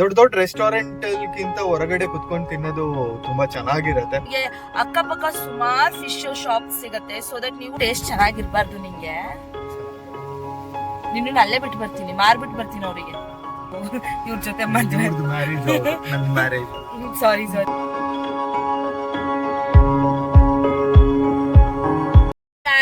ದೊಡ್ಡ ದೊಡ್ಡ ರೆಸ್ಟೋರೆಂಟ್ ಗಿಂತ ಹೊರಗಡೆ ಕುತ್ಕೊಂಡು ತಿನ್ನೋದು ತುಂಬಾ ಚೆನ್ನಾಗಿರತ್ತೆ. ನಿಮ್ಗೆ ಅಕ್ಕಪಕ್ಕ ಸುಮಾರು ಫಿಶ್ ಶಾಪ್ ಸಿಗತ್ತೆ ಸೊ ದಟ್ ನೀವು ಟೇಸ್ಟ್ ಚೆನ್ನಾಗಿರ್ಬಾರ್ದು ನಿಂಗೆ ನಿನ್ನ ಅಲ್ಲೇ ಬಿಟ್ಟು ಬರ್ತೀನಿ ಮಾರ್ಬಿಟ್ಟು ಬರ್ತೀನಿ ಅವರಿಗೆ. ಇವ್ರ ಜೊತೆ ಮಾಡ್ತೀನಿ ಮ್ಯಾರೇಜ್ ನನ್ನ marriage sorry sorry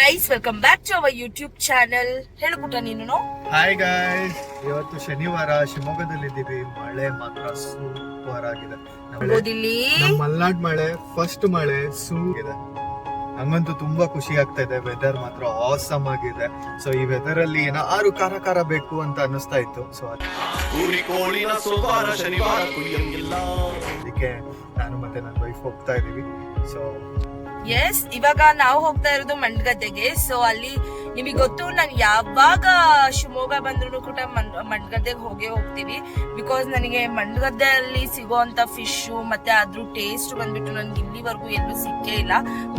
guys welcome back to our YouTube channel ಹೇಳ್ಬಿಟ್ಟ ನೀನು ಹಾಯ್ ಗೈಸ್ ಇವತ್ತು ಶನಿವಾರ ಶಿವಮೊಗ್ಗದಲ್ಲಿ ಇದ್ದೀವಿ ಮಳೆ ಮಾತ್ರ ಸೂಪರ್ ಆಗಿದೆ. ನಮ್ಮ ಮಲ್ನಾಡ್ ಮಳೆ ಫಸ್ಟ್ ಮಳೆ ಸೂಗಿದೆ ನಂಗಂತೂ ತುಂಬಾ ಖುಷಿ ಆಗ್ತಾ ಇದೆ. ವೆದರ್ ಮಾತ್ರ ಆಸಮ್ ಆಗಿದೆ. ಸೊ ಈ ವೆದರ್ ಅಲ್ಲಿ ಏನಾರು ಕಾರ ಕಾರ ಬೇಕು ಅಂತ ಅನಿಸ್ತಾ ಇತ್ತು. ಸೊ ಅದಕ್ಕೆ ನಾನು ಮತ್ತೆ ನನ್ನ ವೈಫ್ ಹೋಗ್ತಾ ಇದೀವಿ ಸೊ ಎಸ್ ಇವಾಗ ನಾವು ಹೋಗ್ತಾ ಇರೋದು ಮಂಡ್ಗದ್ದೆಗೆ. ಸೊ ಅಲ್ಲಿ ನಿಮಗೆ ಗೊತ್ತು, ನಾನು ಯಾವಾಗ ಶಿವಮೊಗ್ಗ ಬಂದ್ರು ಕೂಡ ಮಂಡ್ಗದ್ದೆಗೆ ಹೋಗೇ ಹೋಗ್ತೀವಿ ಬಿಕಾಸ್ ನನಗೆ ಮಂಡ್ಗದ್ದೆಯಲ್ಲಿ ಸಿಗೋವಂಥ ಫಿಶು ಮತ್ತೆ ಅದ್ರ ಟೇಸ್ಟ್ ಬಂದ್ಬಿಟ್ಟು ನನ್ಗೆ ಇಲ್ಲಿವರೆಗೂ ಎಲ್ಲೂ ಸಿಕ್ಕೇ ಇಲ್ಲ.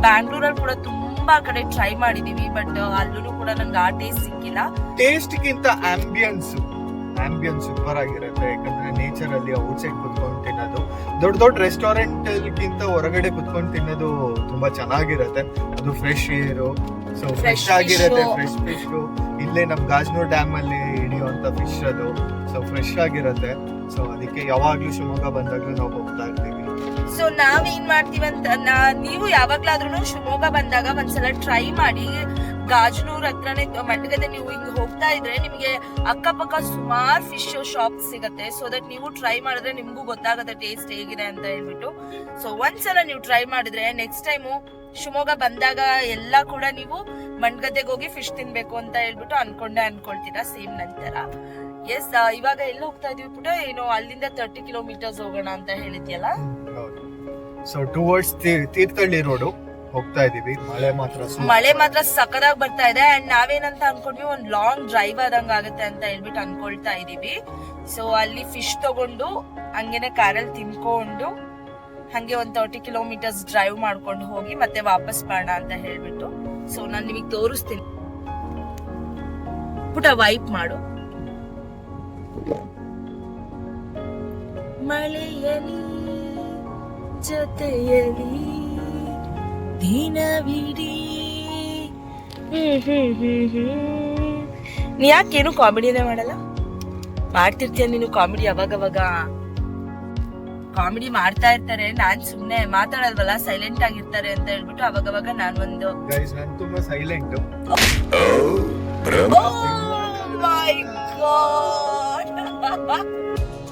ಬ್ಯಾಂಗ್ಳೂರಲ್ಲಿ ಕೂಡ ತುಂಬಾ ಕಡೆ ಟ್ರೈ ಮಾಡಿದೀವಿ ಬಟ್ ಅಲ್ಲೂ ಕೂಡ ನಂಗೆ ಆ ಟೇಸ್ಟ್ ಸಿಕ್ಕಿಲ್ಲ. ಟೇಸ್ಟ್ ಗಿಂತ ಆಂಬಿಯನ್ಸ್ ಆಂಬಿಯನ್ಸ್ ಸೂಪರ್ ಆಗಿರುತ್ತೆ. ಯಾಕಂದ್ರೆ ನೇಚರ್ ಅಲ್ಲಿ ಔಟ್ಸೈಡ್ ಕುತ್ಕೊಂಡು ತಿನ್ನೋದು. ದೊಡ್ಡ ದೊಡ್ಡ ರೆಸ್ಟೋರೆಂಟ್ ಗಿಂತ ಹೊರಗಡೆ ಕುತ್ಕೊಂಡು ತಿನ್ನೋದು ತುಂಬಾ ಚೆನ್ನಾಗಿರುತ್ತೆ. ಅದು ಫ್ರೆಶ್ ಏರು ಸೊ ಫ್ರೆಶ್ ಆಗಿರತ್ತೆ ಫ್ರೆಶ್ ಫಿಶ್ ಇಲ್ಲೇ ನಮ್ ಗಾಜನೂರ್ ಡ್ಯಾಮ್ ಅಲ್ಲಿ ಹಿಡಿಯುವಂತ ಫಿಶ್ ಅದು. ಸೊ ಫ್ರೆಶ್ ಆಗಿರತ್ತೆ. ಸೊ ಅದಕ್ಕೆ ಯಾವಾಗ್ಲೂ ಶಿವಮೊಗ್ಗ ಬಂದಾಗ್ಲೂ ನಾವು ಹೋಗ್ತಾ ಇರ್ತೀವಿ. ಸೊ ನಾವ್ ಏನ್ ಮಾಡ್ತೀವಿ ಅಂತ ನೀವು ಯಾವಾಗ್ಲಾದ್ರೂ ಶಿವಮೊಗ್ಗ ಬಂದಾಗ ಒಂದ್ಸಲ ಟ್ರೈ ಮಾಡಿ ಗಾಜನೂರ್ ಹತ್ರನೇ ಮಂಡಗದ್ದೆ ನೀವು ಹಿಂಗ್ ಹೋಗ್ತಾ ಇದ್ರೆ ನಿಮಗೆ ಅಕ್ಕಪಕ್ಕ ಸುಮಾರು ಫಿಶ್ ಶಾಪ್ ಸಿಗತ್ತೆ. ಸೊ ದಟ್ ನೀವು ಟ್ರೈ ಮಾಡಿದ್ರೆ ನಿಮ್ಗೂ ಗೊತ್ತಾಗುತ್ತೆ ಟೇಸ್ಟ್ ಹೇಗಿದೆ ಅಂತ ಹೇಳ್ಬಿಟ್ಟು. ಸೊ ಒಂದ್ಸಲ ನೀವು ಟ್ರೈ ಮಾಡಿದ್ರೆ ನೆಕ್ಸ್ಟ್ ಟೈಮು ಶಿವಮೊಗ್ಗ ಬಂದಾಗ ಎಲ್ಲ ಕೂಡ ನೀವು ಮಂಡ್ಗದ್ದೆಗೆ ಹೋಗಿ ಫಿಶ್ ತಿನ್ಬೇಕು ಅಂತ ಹೇಳ್ಬಿಟ್ಟು ಅನ್ಕೊಂಡೆ ಅನ್ಕೊಳ್ತೀರಾ ಸೇಮ್ ನಂತರ? ಎಸ್ ಇವಾಗ ಎಲ್ಲ ಹೋಗ್ತಾ ಇದೀವಿ ಪುಟ ಏನು ಅಲ್ಲಿಂದ ತರ್ಟಿ ಕಿಲೋಮೀಟರ್ಸ್ ಹೋಗೋಣ ಅಂತ ಹೇಳಿದ್ಯಲ್ಲ? ಸೊ ಟುವರ್ಡ್ಸ್ ತೀರ್ಥಹಳ್ಳಿ ರೋಡು ಹೋಗ್ತಾ ಇದೀವಿ. ಮಳೆ ಮಾತ್ರ. ಮಳೆ ಮಾತ್ರ ಸಖದಾಗಿ ಬರ್ತಾ ಇದೆ. ಅಂಡ್ ನಾವೇನಂತ ಅನ್ಕೊಂಡ್ವಿ, ಒಂದ್ ಲಾಂಗ್ ಡ್ರೈವ್ ಆದಂಗ ಆಗುತ್ತೆ ಅಂತ ಹೇಳ್ಬಿಟ್ಟು ಅನ್ಕೊಳ್ತಾ ಇದೀವಿ. ಸೊ ಅಲ್ಲಿ ಫಿಶ್ ತಗೊಂಡು, ಹಂಗೇನೆ ಕಾರಲ್ಲಿ ತಿನ್ಕೊಂಡು, ಹಂಗೆ ಒಂದ್ ತರ್ಟಿ ಕಿಲೋಮೀಟರ್ಸ್ ಡ್ರೈವ್ ಮಾಡ್ಕೊಂಡು ಹೋಗಿ ಮತ್ತೆ ವಾಪಸ್ ಬರೋಣ ಅಂತ ಹೇಳ್ಬಿಟ್ಟು. ಸೊ ನಾನು ನಿಮಗೆ ತೋರಿಸ್ತೀನಿ. ಪುಟ ವೈಪ್ ಮಾಡು. ಮಳೆಯಲಿ ಜೊತೆಯಲಿ ದಿನವಿಡೀ. ಹ್ಮ್ ಹ್ಮ್ ಹ್ಮ್ ಹ್ಮ್. ನೀ ಯಾಕೇನು ಕಾಮಿಡಿನೇ ಮಾಡಲ್ಲ? ಮಾಡ್ತಿರ್ತೀಯ ನೀನು ಕಾಮಿಡಿ ಅವಾಗವಾಗ. ಕಾಮಿಡಿ ಮಾಡ್ತಾ ಇರ್ತಾರೆ. ನಾನ್ ಸುಮ್ನೆ ಮಾತಾಡಲ್ವಲ್ಲ? ಸೈಲೆಂಟ್ ಆಗಿರ್ತಾರೆ ಅಂತ ಹೇಳ್ಬಿಟ್ಟು ಅವಾಗವಾಗ ನಾನ್ ಒಂದು ಗೈಸ್ ನಾನು ತುಂಬಾ ಸೈಲೆಂಟ್ ಗಾಡ್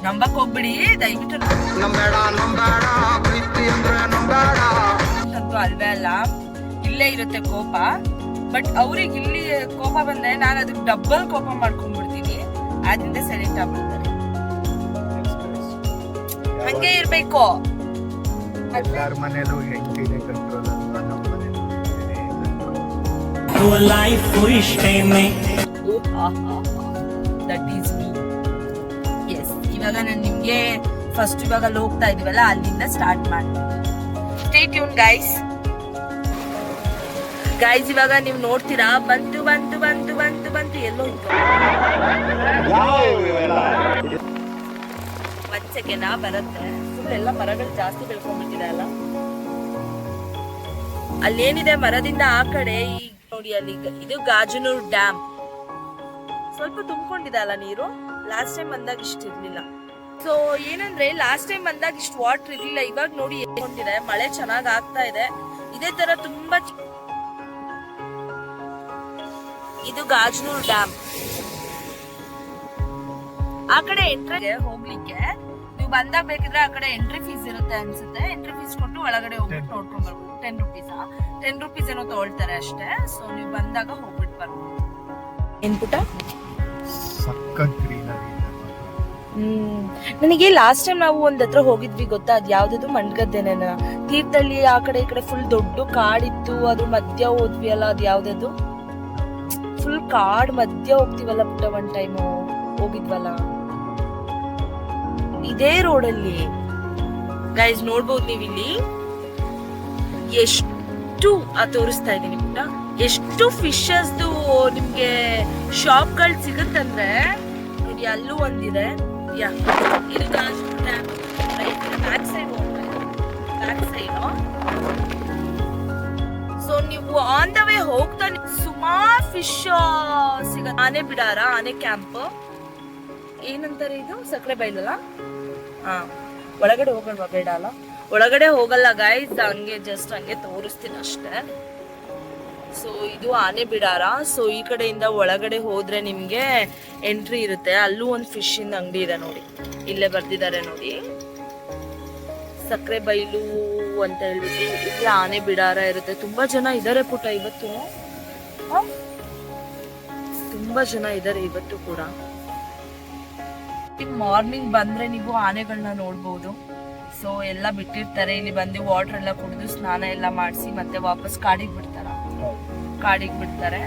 ನಂಬಕ್ ಹೋಗ್ಬಿಡಿ. ದಯವಿಟ್ಟು ನಂಬೇಡ ನಂಬೇಡ ಪ್ರೀತಿ ಅಂದ್ರೆ ನಂಬೇಡ. ಅಂತೂ ಅಲ್ವೇ ಅಲ್ಲ. ಇಲ್ಲೇ ಇರುತ್ತೆ ಕೋಪ. ಬಟ್ ಅವ್ರಿಗೆ ಇಲ್ಲಿ ಕೋಪ ಬಂದ್ರೆ ನಾನು ಅದಕ್ಕೆ ಡಬ್ಬಲ್ ಕೋಪ ಮಾಡ್ಕೊಂಡ್ಬಿಡ್ತೀನಿ. ಆದ್ರಿಂದ ಸೈಲೆಂಟ್ ಆಗ್ಬಿಡ್ತಾರೆ. ಹಂಗೆ ಇರ್ಬೇಕು. ಎಲ್ಲಾರ ಮನೇಲೂ ಹೆಂಡತಿನೇ ಕಂಟ್ರೋಲ್ ಇಷ್ಟೇನೆ. ದಟ್ ಈಸ್ ಮೀ ಎಸ್ ಇವಾಗ ನಾನು ನಿಮ್ಗೆ ಫಸ್ಟ್ ಇವಾಗ ಅಲ್ಲಿ ಹೋಗ್ತಾ ಇದೀವಲ್ಲ ಅಲ್ಲಿಂದ ಸ್ಟಾರ್ಟ್ ಮಾಡ್ತೀನಿ. ಸ್ಟೇ ಟ್ಯೂನ್ ಗೈಸ್ ಗೈಸ್ ಇವಾಗ ನೀವು ನೋಡ್ತೀರಾ? ಬಂತು ಬಂತು ಬಂತು ಬಂತು ಬಂತು, ಎಲ್ಲೋ ಒಂದ್ ಸೆಕೆಂಡ್ ಬರುತ್ತೆ. ಫುಲ್ ಎಲ್ಲ ಮರಗಳು ಜಾಸ್ತಿ ಬೆಳ್ಕೊಂಡ್ಬಿಟ್ಟಿದೆ ಅಲ್ಲ ಅಲ್ಲೇನಿದೆ ಮರದಿಂದ ಆ ಕಡೆ ಈಗ ನೋಡಿ ಅಲ್ಲಿ ಇದು ಗಾಜನೂರ್ ಡ್ಯಾಮ್. ಸ್ವಲ್ಪ ತುಂಬಿಕೊಂಡಿದೆ ಅಲ್ಲ ನೀರು? ಲಾಸ್ಟ್ ಟೈಮ್ ಬಂದಾಗ ಇಷ್ಟ ಇರ್ಲಿಲ್ಲ. ಸೊ ಏನಂದ್ರೆ ಲಾಸ್ಟ್ ಟೈಮ್ ಬಂದಾಗ ಇಷ್ಟು ವಾಟರ್ ಇರ್ಲಿಲ್ಲ. ಇವಾಗ ನೋಡಿ ಏನ್ಕೊಂಡಿದೆ ಮಳೆ ಚೆನ್ನಾಗ್ ಆಗ್ತಾ ಇದೆ. ಇದೇ ತರ ತುಂಬಾ ಇದು ಗಾಜನೂರ್ ಡ್ಯಾಮ್ ಆ ಕಡೆ ಎಂಟ್ರಿ ಹೋಗ್ಲಿಕ್ಕೆ ನೀವು ಬಂದಾಗ ಬೇಕಿದ್ರೆ ಆ ಕಡೆ ಎಂಟ್ರಿ ಫೀಸ್ ಇರುತ್ತೆ ಅನ್ಸುತ್ತೆ. ಎಂಟ್ರಿ ಫೀಸ್ ಕೊಟ್ಟು ಒಳಗಡೆ ಹೋಗ್ಬಿಟ್ಟು ನೋಡ್ಕೊಂಡ್ ಬರ್ಬೋದು ಟೆನ್ ರುಪೀಸ್ ಟೆನ್ ರುಪೀಸ್ ಏನೋ ತಗೊಳ್ತಾರೆ ಅಷ್ಟೇ. ಸೊ ನೀವು ಬಂದಾಗ ಹೋಗ್ಬಿಟ್ಟು ಬರ್ಬೋದು. ಏನ್ ಪುಟ ಇದೆ ಹ್ಮ್. ನನಗೆ ಲಾಸ್ಟ್ ಟೈಮ್ ನಾವು ಒಂದ್ ಹತ್ರ ಹೋಗಿದ್ವಿ ಗೊತ್ತಾ? ಅದ್ ಯಾವ್ದದು? ಮಂಡ್ಗದ್ದೆನ ತೀರ್ಥಳ್ಳಿ ಆ ಕಡೆ ಈ ಕಡೆ ಫುಲ್ ದೊಡ್ಡ ಕಾಡಿತ್ತು. ಅದ್ರ ಮಧ್ಯ ಹೋದ್ವಿ ಅಲ್ಲ ಅದ್ ಯಾವ್ದದು? ಫುಲ್ ಕಾಡ್ ಮಧ್ಯ ಹೋಗ್ತಿವಲ್ಲ ಪುಟ್ಟ ಒನ್ ಟೈಮು ಹೋಗಿದ್ವಲ್ಲ? ಇದೇ ರೋಡಲ್ಲಿ ಗೈಸ್ ನೋಡ್ಬೋದು ನೀವು ಇಲ್ಲಿ ಎಷ್ಟು, ಆ, ತೋರಿಸ್ತಾ ಇದ್ದೀನಿ ಪುಟ್ಟ. ಎಷ್ಟು ಫಿಶಸ್ದು ನಿಮ್ಗೆ ಶಾಪ್ಗಳು ಸಿಗುತ್ತಂದ್ರೆ ಅಲ್ಲೂ ಒಂದಿದೆ. ಯಾ ಇದು ಗಾಜ್ back side back side so ನೀವು ಆನ್ ದ ವೇ ಹೋಗ್ತಾ ಸುಮಾರು ಫಿಶ್ ಸಿಗತ್ತೆ. ಆನೆ ಬಿಡಾರ? ಆನೆ ಕ್ಯಾಂಪ್ ಏನಂತಾರೆ ಇದು? ಸಕ್ಕರೆ ಬೈಲಲ್ಲ? ಹಾ. ಒಳಗಡೆ ಹೋಗಲ್ವಾ ಬೇಡ ಅಲ್ಲ? ಒಳಗಡೆ ಹೋಗಲ್ಲ ಗಾಯ್ಸ್ ಹಂಗೆ ಜಸ್ಟ್ ಹಂಗೆ ತೋರಿಸ್ತೀನಿ ಅಷ್ಟೇ. ಸೊ ಇದು ಆನೆ ಬಿಡಾರ. ಸೊ ಈ ಕಡೆಯಿಂದ ಒಳಗಡೆ ಹೋದ್ರೆ ನಿಮ್ಗೆ ಎಂಟ್ರಿ ಇರುತ್ತೆ. ಅಲ್ಲೂ ಒಂದು ಫಿಶ್ ಇಂದ ಅಂಗಡಿ ಇದೆ ನೋಡಿ. ಇಲ್ಲೇ ಬರ್ದಿದ್ದಾರೆ ನೋಡಿ. ಸಕ್ಕರೆ ಬೈಲು ಅಂತ ಹೇಳ್ಬಿಟ್ಟು ಇಲ್ಲಿ ಆನೆ ಬಿಡಾರ ಇರುತ್ತೆ. ತುಂಬಾ ಜನ ಇದಾರೆ ಪುಟ ಇವತ್ತು? ತುಂಬಾ ಜನ ಇದಾರೆ ಇವತ್ತು ಕೂಡ. ಮಾರ್ನಿಂಗ್ ಬಂದ್ರೆ ನೀವು ಆನೆಗಳನ್ನ ನೋಡ್ಬೋದು. ಸೊ ಎಲ್ಲ ಬಿಟ್ಟಿರ್ತಾರೆ. ಇಲ್ಲಿ ಬಂದು ವಾಟರ್ ಎಲ್ಲ ಕುಡಿದು ಸ್ನಾನ ಎಲ್ಲ ಮಾಡಿಸಿ ಮತ್ತೆ ವಾಪಸ್ ಕಾಡಿಗೆ ಬಿಡ್ತಾರ. ಕಾಡಿಗೆ ಬಿಡ್ತಾರೆ.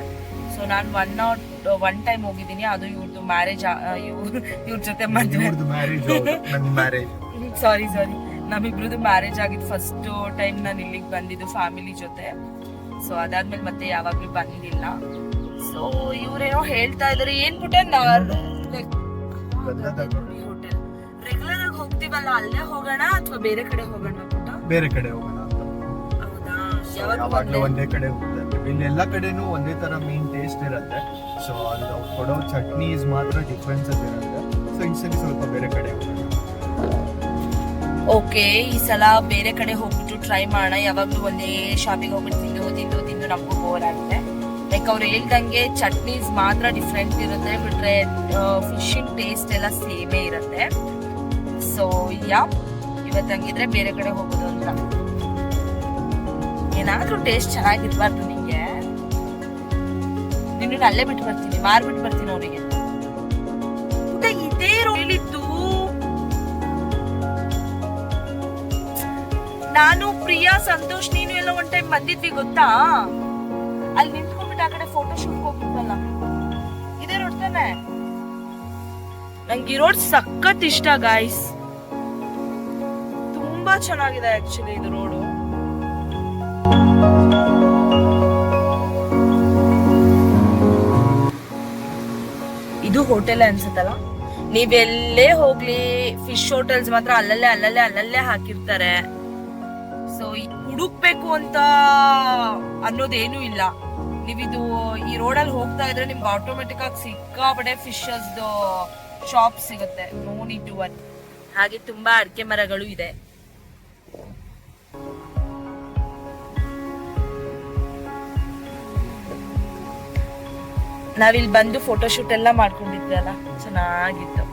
ಸೊ ನಾನು ಒನ್ ನಾಟ್ ಒನ್ ಟೈಮ್ ಹೋಗಿದ್ದೀನಿ. ಅದು ಇವ್ರದ್ದು ಮ್ಯಾರೇಜ್ ಇವ್ರ ಜೊತೆ ಮದುವೆ. ಸಾರಿ ಸಾರಿ ನಮ್ಮಿಬ್ರದ್ದು ಮ್ಯಾರೇಜ್ ಆಗಿದ್ದು ಫಸ್ಟ್ ಟೈಮ್ ನಾನು ಇಲ್ಲಿಗೆ ಬಂದಿದ್ದು ಫ್ಯಾಮಿಲಿ ಜೊತೆ. ಸೊ ಅದಾದ್ಮೇಲೆ ಮತ್ತೆ ಯಾವಾಗ್ಲೂ ಬಂದಿಲ್ಲ. ಸೊ ಇವ್ರೇನೋ ಹೇಳ್ತಾ ಇದಾರೆ. ಏನ್ ಬಿಟ್ಟೆ ಹೋಟೆಲ್ ರೆಗ್ಯುಲರ್ ಆಗಿ ಹೋಗ್ತೀವಲ್ಲ ಅಲ್ಲೇ ಹೋಗೋಣ ಅಥವಾ ಬೇರೆ ಕಡೆ ಹೋಗೋಣ ಬೇರೆ ಕಡೆ ಹೋಗೋಣ ಹೌದಾ? ಯಾವಾಗ್ಲೂ ಯಾವಾಗ ಒಂದೇ ಕಡೆ ಹೋಗ್ತಾರೆ ಇಲ್ಲಿ ಎಲ್ಲ ಕಡೆನೂ ಒಂದೇ ತರ ಮೀನ್ ಟೇಸ್ಟ್ ಇರುತ್ತೆ. ಸೊ ಅಲ್ಲಿ ಕೊಡೋ ಚಟ್ನೀಸ್ ಮಾತ್ರ ಡಿಫ್ರೆನ್ಸ್ ಇರುತ್ತೆ. ಸೊ ಈ ಸಲ ಸ್ವಲ್ಪ ಬೇರೆ ಕಡೆ ಓಕೆ ಈ ಸಲ ಬೇರೆ ಕಡೆ ಹೋಗ್ಬಿಟ್ಟು ಟ್ರೈ ಮಾಡೋಣ. ಯಾವಾಗಲೂ ಒಂದೇ ಶಾಪಿಗೆ ಹೋಗ್ಬಿಟ್ಟು ತಿಂದು ತಿಂದು ತಿಂದು ನಮಗೂ ಬೋರ್ ಆಗುತ್ತೆ. ಲೈಕ್ ಅವ್ರು ಹೇಳ್ದಂಗೆ ಚಟ್ನೀಸ್ ಮಾತ್ರ ಡಿಫ್ರೆಂಟ್ ಇರುತ್ತೆ. ಬಿಟ್ರೆ ಫಿಶಿಂಗ್ ಟೇಸ್ಟ್ ಎಲ್ಲ ಸೇಮೇ ಇರುತ್ತೆ. ಸೊ ಯಾ ಇವತ್ತು ಹಂಗಿದ್ರೆ ಬೇರೆ ಕಡೆ ಹೋಗೋದು ಅಂತ. ಏನಾದ್ರೂ ಟೇಸ್ಟ್ ಚೆನ್ನಾಗಿರ್ಬಾರ್ದು ನಿಂಗೆ. ನಿನ್ನ ಅಲ್ಲೇ ಬಿಟ್ಟು ಬರ್ತೀನಿ ಮಾರ್ಬಿಟ್ಟು ಬರ್ತೀನಿ ಅವರಿಗೆ ಇದೇ ಹೇಳಿದ್ದು ನಾನು, ಪ್ರಿಯಾ, ಸಂತೋಷ್, ನೀನು ಎಲ್ಲ ಒಂದ್ ಟೈಮ್ ಬಂದಿದ್ವಿ, ಗೊತ್ತಾ? ಅಲ್ಲಿ ನಿಂತ್ಕೊಂಡ್ಬಿಟ್ಟು ಆ ಕಡೆ ಫೋಟೋ ಶೂಟ್ ಹೋಗ್ಬಿಟ್ಟಲ್ಲ ಇದೇ ರೋಡ್ ತಾನೆ? ನಂಗೆ ಈ ರೋಡ್ ಸಖತ್ ಇಷ್ಟ ಗಾಯ್ಸ್ ತುಂಬಾ ಚೆನ್ನಾಗಿದೆ ಆಕ್ಚುಲಿ ಇದು ರೋಡು ಇದು ಹೋಟೆಲ್ ಅನ್ಸುತ್ತಲ್ಲ? ನೀವೆಲ್ಲೇ ಹೋಗ್ಲಿ ಫಿಶ್ ಹೋಟೆಲ್ಸ್ ಮಾತ್ರ ಅಲ್ಲಲ್ಲೇ ಅಲ್ಲಲ್ಲೇ ಅಲ್ಲಲ್ಲೇ ಹಾಕಿರ್ತಾರೆ. ಸೊ ಹುಡುಕ್ಬೇಕು ಅಂತ ಅನ್ನೋದೇನು ಇಲ್ಲ. ನೀವಿದು ಈ ರೋಡಲ್ಲಿ ಹೋಗ್ತಾ ಇದ್ರೆ ನಿಮ್ಗೆ ಆಟೋಮೆಟಿಕ್ ಆಗಿ ಸಿಕ್ಕಾಪಡೆ ಫಿಶಸ್ ಶಾಪ್ ಸಿಗುತ್ತೆ. ನೋ ನೀಡ್ ಟು ಒನ್ ಹಾಗೆ ತುಂಬಾ ಅಡಿಕೆ ಮರಗಳು ಇದೆ. ನಾವಿಲ್ಲಿ ಬಂದು ಫೋಟೋಶೂಟ್ ಎಲ್ಲ ಮಾಡ್ಕೊಂಡಿದ್ವಿ ಅಲ್ಲ? ಚೆನ್ನಾಗಿತ್ತು.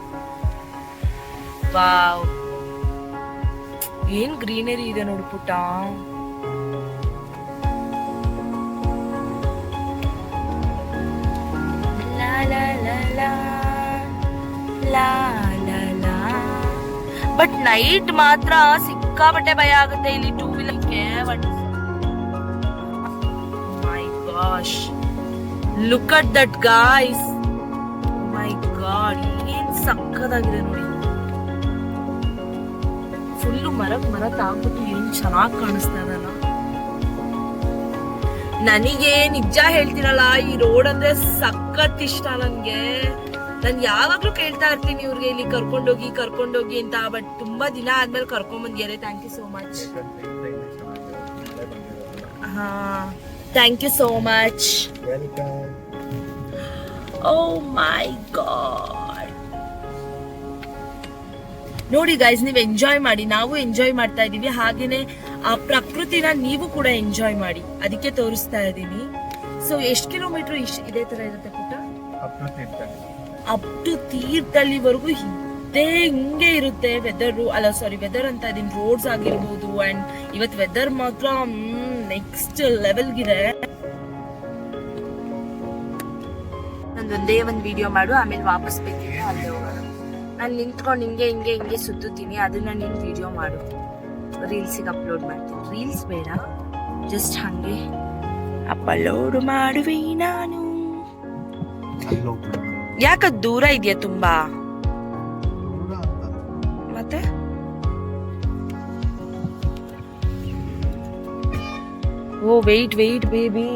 ವಾವ್. ಏನ್ ಗ್ರೀನರಿ ಇದೆ ನೋಡು ಪುಟ್ಟ. ಬಟ್ ನೈಟ್ ಮಾತ್ರ ಸಿಕ್ಕಾಪಟ್ಟೆ ಭಯ ಆಗುತ್ತೆ ಇಲ್ಲಿ two ವೀಲರ್ಗೆ but my gosh look at that guys my god ಏನ್ ಸಕ್ಕದಾಗಿದೆ ನೋಡಿ. ಫುಲ್ಲು ಮರಕ್ ಮರ ತಾಕ್ಬಿಟ್ಟು ಏನ್ ಚೆನ್ನಾಗ್ ಕಾಣಿಸ್ತಾ ಇದಲ್ಲ ನನಗೆ ನಿಜ ಹೇಳ್ತೀರಲ್ಲ ಈ ರೋಡ್ ಅಂದ್ರೆ ಸಖತ್ ಇಷ್ಟ ನನ್ಗೆ ನಾನು ಯಾವಾಗ್ಲೂ ಕೇಳ್ತಾ ಇರ್ತೀನಿ ಇವ್ರಿಗೆ ಇಲ್ಲಿ ಕರ್ಕೊಂಡೋಗಿ ಕರ್ಕೊಂಡೋಗಿ ಅಂತ ಬಟ್ ತುಂಬಾ ದಿನ ಆದ್ಮೇಲೆ ಕರ್ಕೊಂಡ್ ಬಂದಿದ್ದಾರೆ. ಥ್ಯಾಂಕ್ ಯು ಸೋ ಮಚ್ ಹಾ thank you so much welcome oh my god ನೋಡಿ ಗೈಸ್ ನೀವು ಎಂಜಾಯ್ ಮಾಡಿ ನಾವು ಎಂಜಾಯ್ ಮಾಡ್ತಾ ಇದ್ದೀವಿ. ಹಾಗೇನೆ ಆ ಪ್ರಕೃತಿನ ನೀವು ಕೂಡ ಎಂಜಾಯ್ ಮಾಡಿ. ಅದಕ್ಕೆ ತೋರಿಸ್ತಾ ಇದ್ದೀನಿ. ಸೊ ಎಷ್ಟು ಕಿಲೋಮೀಟರ್ ಇದೇ ತರ ಇರುತ್ತೆ ಪುಟ್ಟ? ಅಪ್ ಟು ತೀರ್ಥಳ್ಳಿವರೆಗೂ ಇದ್ದೇ ಹಿಂಗೆ ಇರುತ್ತೆ ವೆದರ್ ಅಲ್ಲ ಸಾರಿ ವೆದರ್ ಅಂತ ಇದೀನಿ ರೋಡ್ಸ್ ಆಗಿರ್ಬೋದು ಅಂಡ್ ಇವತ್ತು ವೆದರ್ ಮಾತ್ರ ನೆಕ್ಸ್ಟ್ ಲೆವೆಲ್ಗಿದೆ ನಂದೊಂದೇ ಒಂದು ವಿಡಿಯೋ ಮಾಡು, ಆಮೇಲೆ ವಾಪಸ್ ಬೇಕಿದ್ರೆ ಅಲ್ಲೇ ಹೋಗೋಣ ನಾನು ನಿಂತ್ಕೊಂಡು ಹಿಂಗೆ ಹಿಂಗೆ ಹಿಂಗೆ ಸುತ್ತುತ್ತೀನಿ. ಅದನ್ನ ನೀನು ವಿಡಿಯೋ ಮಾಡು. ರೀಲ್ಸಿಗೆ ಅಪ್ಲೋಡ್ ಮಾಡ್ತೀನಿ. ರೀಲ್ಸ್ ಬೇಡ. ಜಸ್ಟ್ ಹಂಗೆ. ಅಪ್ಲೋಡ್ ಮಾಡುವೆ ನಾನು. ಯಾಕ ದೂರ ಇದೆಯಾ ತುಂಬಾ? ಮತ್ತೆ? ಓ ವೆಯ್ಟ್ ವೆಯ್ಟ್ ಬೇಬಿ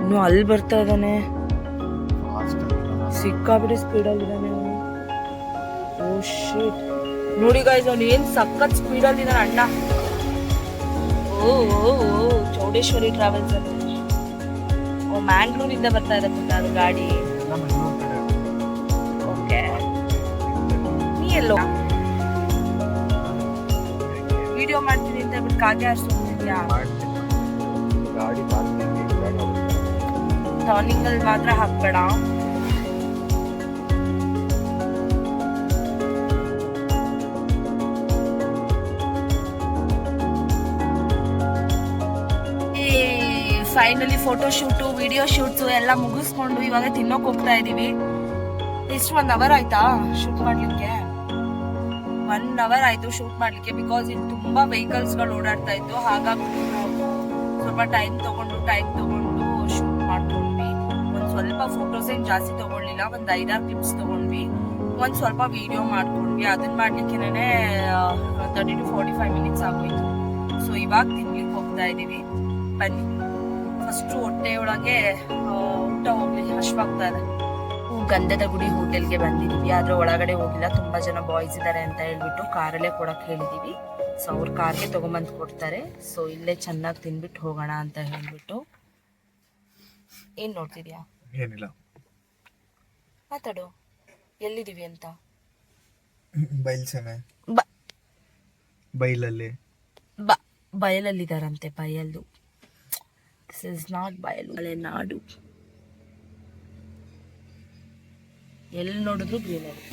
ಇನ್ನು ಅಲ್ಲಿ ಬರ್ತಾ ಇದ್ದಾನೆ. ಸಿಕ್ಕಾಬಿಟ್ಟು ಸ್ಪೀಡಲ್ಲಿ ಇದ್ದಾನೆ ಓ ಶೀಟ್ ನೋಡಿ ಗಾಯ್ಸ್ ಅವ್ನು ಏನು ಸಖತ್ ಸ್ಪೀಡಲ್ಲಿ ಇದ್ದಾನೆ ಅಣ್ಣ. ಓ ಓ ಓ ಚೌಡೇಶ್ವರಿ ಟ್ರಾವೆಲ್ಸ್ ಓ ಮ್ಯಾಂಗ್ಳೂರಿಂದ ಬರ್ತಾ ಇದೆ ಪುಟ್ಟ ಅದು ಗಾಡಿ. ಓಕೆ. ನೀ ಎಲ್ಲೋ? ವಿಡಿಯೋ ಮಾಡ್ತೀನಿ ಅಂತ ಬಿಟ್ಟು ಕಾಗೆ ಆರಿಸ್ಕೊಂಡಿದ್ಯಾ. ಗಾಡಿ ಮಾತ್ರ ಹಾಕ್ಬೇಡ. Finally photo shoot video shoots ಎಲ್ಲ ಮುಗಿಸ್ಕೊಂಡು ಇವಾಗ ತಿನ್ನೋಕೆ ಹೋಗ್ತಾ ಇದೀವಿ. ಎಷ್ಟು ಒನ್ ಅವರ್ ಆಯ್ತಾ ಶೂಟ್ ಮಾಡಲಿಕ್ಕೆ? ಒನ್ ಅವರ್ ಆಯಿತು ಶೂಟ್ ಮಾಡಲಿಕ್ಕೆ ಬಿಕಾಸ್ ಇಲ್ಲಿ ತುಂಬ ವೆಹಿಕಲ್ಸ್ಗಳು ಓಡಾಡ್ತಾ ಇತ್ತು. ಹಾಗಾಗಿ ಸ್ವಲ್ಪ ಟೈಮ್ ತೊಗೊಂಡು ಟೈಮ್ ತೊಗೊಂಡು ಶೂಟ್ ಮಾಡ್ಕೊಂಡ್ವಿ. ಒಂದು ಸ್ವಲ್ಪ ಫೋಟೋಸ್ ಏನು ಜಾಸ್ತಿ ತಗೊಳ್ಳಿಲ್ಲ, ಒಂದು ಐದಾರು ಕ್ಲಿಪ್ಸ್ ತೊಗೊಂಡ್ವಿ. ಒಂದು ಸ್ವಲ್ಪ ವಿಡಿಯೋ ಮಾಡ್ಕೊಂಡ್ವಿ. ಅದನ್ನ ಮಾಡ್ಲಿಕ್ಕೆ thirty two forty five minutes ಆಗೋಯ್ತು. ಸೊ ಇವಾಗ ತಿನ್ಲಿಕ್ಕೆ ಹೋಗ್ತಾ ಇದೀವಿ. ಬನ್ನಿ. ಫಸ್ಟ್ ಹೊಟ್ಟೆ ಒಳಗೆ ಆ, ಊಟ ಹೋಗ್ಲಿ ಹಶ್ವಾಗ್ತಾ ಇದೆ. ಗಂಧದ ಗುಡಿ ಹೋಟೆಲ್ಗೆ ಬಂದಿದೀವಿ. ಆದ್ರೆ ಒಳಗಡೆ ಹೋಗಿಲ್ಲ. ತುಂಬಾ ಜನ ಬಾಯ್ಸ್ ಇದಾರೆ ಅಂತ ಹೇಳ್ಬಿಟ್ಟು ಕಾರಲ್ಲೇ ಕೊಡಕ್ ಹೇಳಿದೀವಿ. ಸೊ ಅವ್ರ ಕಾರ್ಗೆ ತಗೊಂಬಂದ್ ಕೊಡ್ತಾರೆ. ಸೊ ಇಲ್ಲೇ ಚೆನ್ನಾಗಿ ತಿನ್ಬಿಟ್ಟು ಹೋಗೋಣ ಅಂತ ಹೇಳ್ಬಿಟ್ಟು. ಏನ್ ನೋಡ್ತಿದ್ಯಾ? ಏನಿಲ್ಲ. ಮಾತಾಡು. ಎಲ್ಲಿದೀವಿ ಅಂತ? ಬಯಲ್ಸೇನೆ. ಬ ಬೈಲಲ್ಲಿ ಬ ಬಯಲಲ್ಲಿದಾರಂತೆ ಬಯಲು ದಿಸ್ is not ಬಯಲು ಮಲೆನಾಡು ಎಲ್ಲಿ ನೋಡಿದ್ರು ಗ್ರೀನರಿ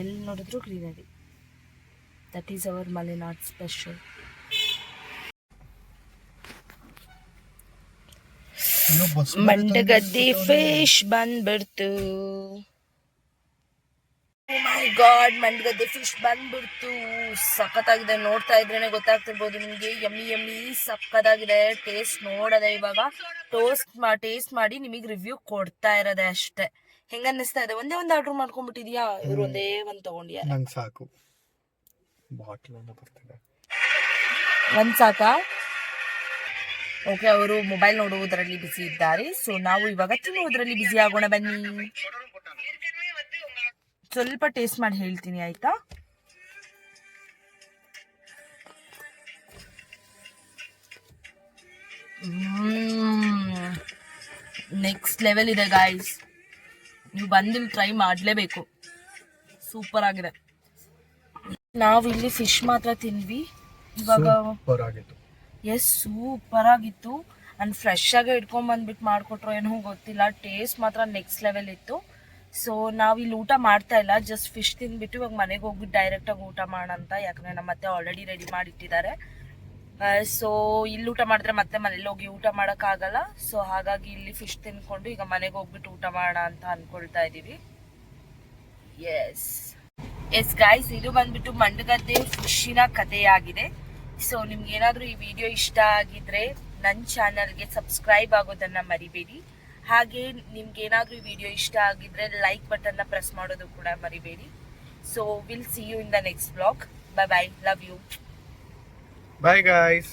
ಎಲ್ಲಿ ನೋಡಿದ್ರು greenery that is our Malnad special Mandagadde fish ಬಂದ್ಬಿಡ್ತು. ಗಾಡ್ ಮಂಡಗದ್ದೆ ಫಿಶ್ ಬಂದ್ಬಿಡ್ತು. ಸಖತ್ತಾಗಿದೆ ನೋಡ್ತಾ ಇದ್ರೇನೆ ಗೊತ್ತಾಗ್ತಿರ್ಬೋದು ನಿಮ್ಗೆ. ಯಮ್ಮಿ ಯಮ್ಮಿ ಸಖತ್ತಾಗಿದೆ. ಟೇಸ್ಟ್ ನೋಡದೆ ಇವಾಗ ಟೋಸ್ಟ್ ಮಾ ಟೇಸ್ಟ್ ಮಾಡಿ ನಿಮಗೆ ರಿವ್ಯೂ ಕೊಡ್ತಾ ಇರೋದೆ ಅಷ್ಟೇ. ಹೆಂಗ ಅನ್ನಿಸ್ತಾ ಇದೆ? ಒಂದೇ ಒಂದು ಆರ್ಡರ್ ಮಾಡ್ಕೊಂಡ್ಬಿಟ್ಟಿದ್ಯಾ? ಇವ್ರು ಒಂದೇ ಒಂದು ತಗೊಂಡಿಯಾ? ನಂಗೆ ಸಾಕು. ಬಾಟ್ಲ್ ಬರ್ತಿದೆ. ಒಂದ್ ಸಾಕಾ? ಓಕೆ ಅವರು ಮೊಬೈಲ್ ನೋಡುವುದರಲ್ಲಿ ಬಿಸಿ ಇದ್ದಾರೆ. ಸೊ ನಾವು ಇವಾಗ ತಿನ್ನುವುದರಲ್ಲಿ ಬಿಸಿ ಆಗೋಣ ಬನ್ನಿ. ಸ್ವಲ್ಪ ಟೇಸ್ಟ್ ಮಾಡಿ ಹೇಳ್ತೀನಿ ಆಯ್ತಾ? ನೆಕ್ಸ್ಟ್ ಲೆವೆಲ್ ಇದೆ ಗಾಯ್ಸ್ ನೀವು ಬಂದಿಲ್ಲಿ ಟ್ರೈ ಮಾಡಲೇಬೇಕು. ಸೂಪರ್ ಆಗಿದೆ. ನಾವು ಇಲ್ಲಿ ಫಿಶ್ ಮಾತ್ರ ತಿಂದ್ವಿ. ಇವಾಗ ಎಸ್ ಸೂಪರ್ ಆಗಿತ್ತು. ಅಂಡ್ ಫ್ರೆಶ್ ಆಗಿ ಇಟ್ಕೊಂಡ್ ಬಂದ್ಬಿಟ್ಟು ಮಾಡ್ಕೊಟ್ರು ಏನೋ ಗೊತ್ತಿಲ್ಲ. ಟೇಸ್ಟ್ ಮಾತ್ರ ನೆಕ್ಸ್ಟ್ ಲೆವೆಲ್ ಇತ್ತು. ಸೊ ನಾವು ಇಲ್ಲಿ ಊಟ ಮಾಡ್ತಾ ಇಲ್ಲ. ಜಸ್ಟ್ ಫಿಶ್ ತಿಂದ್ಬಿಟ್ಟು ಇವಾಗ ಮನೆಗೆ ಹೋಗ್ಬಿಟ್ಟು ಡೈರೆಕ್ಟಾಗಿ ಊಟ ಮಾಡೋಂತ ಯಾಕಂದ್ರೆ ನಮ್ಮ ಮತ್ತೆ ಆಲ್ರೆಡಿ ರೆಡಿ ಮಾಡಿಟ್ಟಿದ್ದಾರೆ. ಸೊ ಇಲ್ಲಿ ಊಟ ಮಾಡಿದ್ರೆ ಮತ್ತೆ ಮನೇಲಿ ಹೋಗಿ ಊಟ ಮಾಡೋಕ್ಕಾಗಲ್ಲ ಸೊ ಹಾಗಾಗಿ ಇಲ್ಲಿ ಫಿಶ್ ತಿನ್ಕೊಂಡು ಈಗ ಮನೆಗೆ ಹೋಗ್ಬಿಟ್ಟು ಊಟ ಮಾಡೋಣ ಅಂತ ಅನ್ಕೊಳ್ತಾ ಇದೀವಿ. ಎಸ್ ಎಸ್ ಗಾಯ್ಸ್ ಇದು ಬಂದ್ಬಿಟ್ಟು ಮಂಡಗದ್ದೆ ಫಿಶಿನ ಕಥೆಯಾಗಿದೆ. ಸೊ ನಿಮ್ಗೆ ಏನಾದರೂ ಈ ವಿಡಿಯೋ ಇಷ್ಟ ಆಗಿದ್ರೆ ನನ್ನ ಚಾನಲ್ಗೆ ಸಬ್ಸ್ಕ್ರೈಬ್ ಆಗೋದನ್ನ ಮರಿಬೇಡಿ. ಹಾಗೆ ನಿಮ್ಗೆ ಏನಾದ್ರೂ ಈ ವಿಡಿಯೋ ಇಷ್ಟ ಆಗಿದ್ರೆ ಲೈಕ್ ಬಟನ್ನ ಪ್ರೆಸ್ ಮಾಡೋದು ಕೂಡ ಮರಿಬೇಡಿ. So will see you in the next blog bye bye love you bye guys